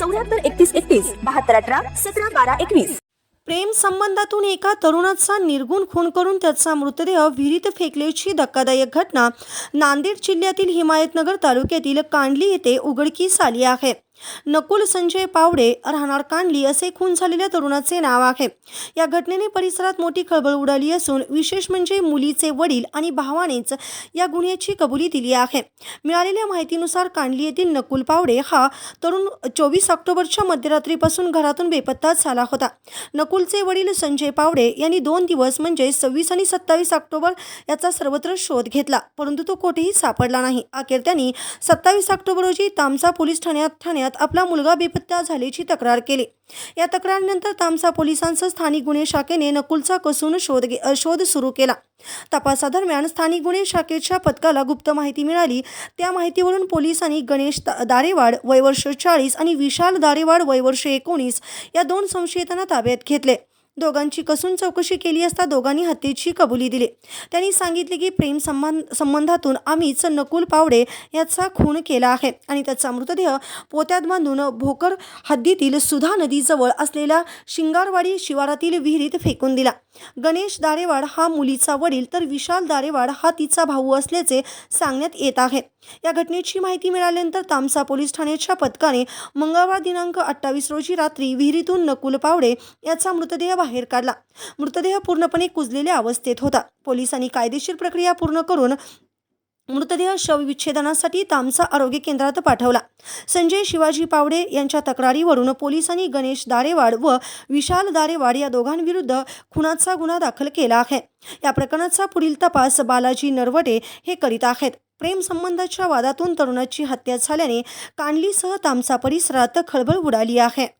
चौऱ्याहत्तर एकतीस एकतीस बहात्तर अठरा सतरा बारा एकवीस. प्रेम संबंधातून एका तरुणाचा निर्गुण खून करून त्याचा मृतदेह विहिरीत फेकल्याची धक्कादायक घटना नांदेड जिल्ह्यातील हिमायतनगर तालुक्यातील कांडली येथे उघडकीस आली आहे. नकुल संजय पावडे राहणार कांडली असे खून झालेल्या तरुणाचे नाव आहे. या घटनेने परिसरात मोठी खळबळ उडाली असून विशेष म्हणजे मुलीचे वडील आणि भावानेच या गुन्ह्याची कबुली दिली आहे. मिळालेल्या माहितीनुसार कांडली येथील नकुल पावडे हा तरुण चोवीस ऑक्टोबरच्या मध्यरात्रीपासून घरातून बेपत्ता झाला होता. नकुलचे वडील संजय पावडे यांनी दोन दिवस म्हणजे सव्वीस आणि सत्तावीस ऑक्टोबर याचा सर्वत्र शोध घेतला परंतु तो कोठेही सापडला नाही. अखेर त्यांनी सत्तावीस ऑक्टोबर रोजी तामसा पोलीस ठाण्यात ठाण्यात आपला मुलगा बेपत्ता झाल्याची तक्रार केली. या तक्रारीनंतर तामसा पोलिसांसह स्थानिक गुन्हे शाखेने नकुलचा कसून शोध घे- शोध सुरू केला. तपासादरम्यान स्थानिक गुन्हे शाखेच्या पथकाला गुप्त माहिती मिळाली. त्या माहितीवरून पोलिसांनी गणेश दारेवाड वयवर्ष चाळीस आणि विशाल दारेवाड वयवर्ष एकोणीस या दोन संशयितांना ताब्यात घेतले. दोघांची कसून चौकशी केली असता दोघांनी हत्येची कबुली दिली. त्यांनी सांगितले की प्रेम संबंध संबंधातून आम्हीच नकुल पावडे याचा खून केला आहे आणि त्याचा मृतदेह पोत्यात बांधून भोकर हद्दीतील सुधा नदीजवळ असलेल्या शिंगारवाडी शिवारातील विहिरीत फेकून दिला. गणेश दारेवाड हा मुलीचा वडील तर विशाल दारेवाड हा तिचा भाऊ असल्याचे सांगण्यात येत आहे. या घटनेची माहिती मिळाल्यानंतर तामसा पोलीस ठाण्याच्या पथकाने मंगळवार दिनांक अठ्ठावीस रोजी रात्री विहिरीतून नकुल पावडे याचा मृतदेह बाहेर बाहेर काढला. मृतदेह पूर्णपणे कुजलेल्या अवस्थेत होता. पोलिसांनी कायदेशीर प्रक्रिया पूर्ण करून मृतदेह शवविच्छेदनासाठी तामसा आरोग्य केंद्रात पाठवला. संजय शिवाजी पावडे यांच्या तक्रारीवरून पोलिसांनी गणेश दारेवाड व विशाल दारेवाड या दोघांविरुद्ध खुनाचा गुन्हा दाखल केला आहे. या प्रकरणाचा पुढील तपास बालाजी नरवटे हे करीत आहेत. प्रेमसंबंधाच्या वादातून तरुणाची हत्या झाल्याने कांडलीसह तामसा परिसरात खळबळ उडाली आहे.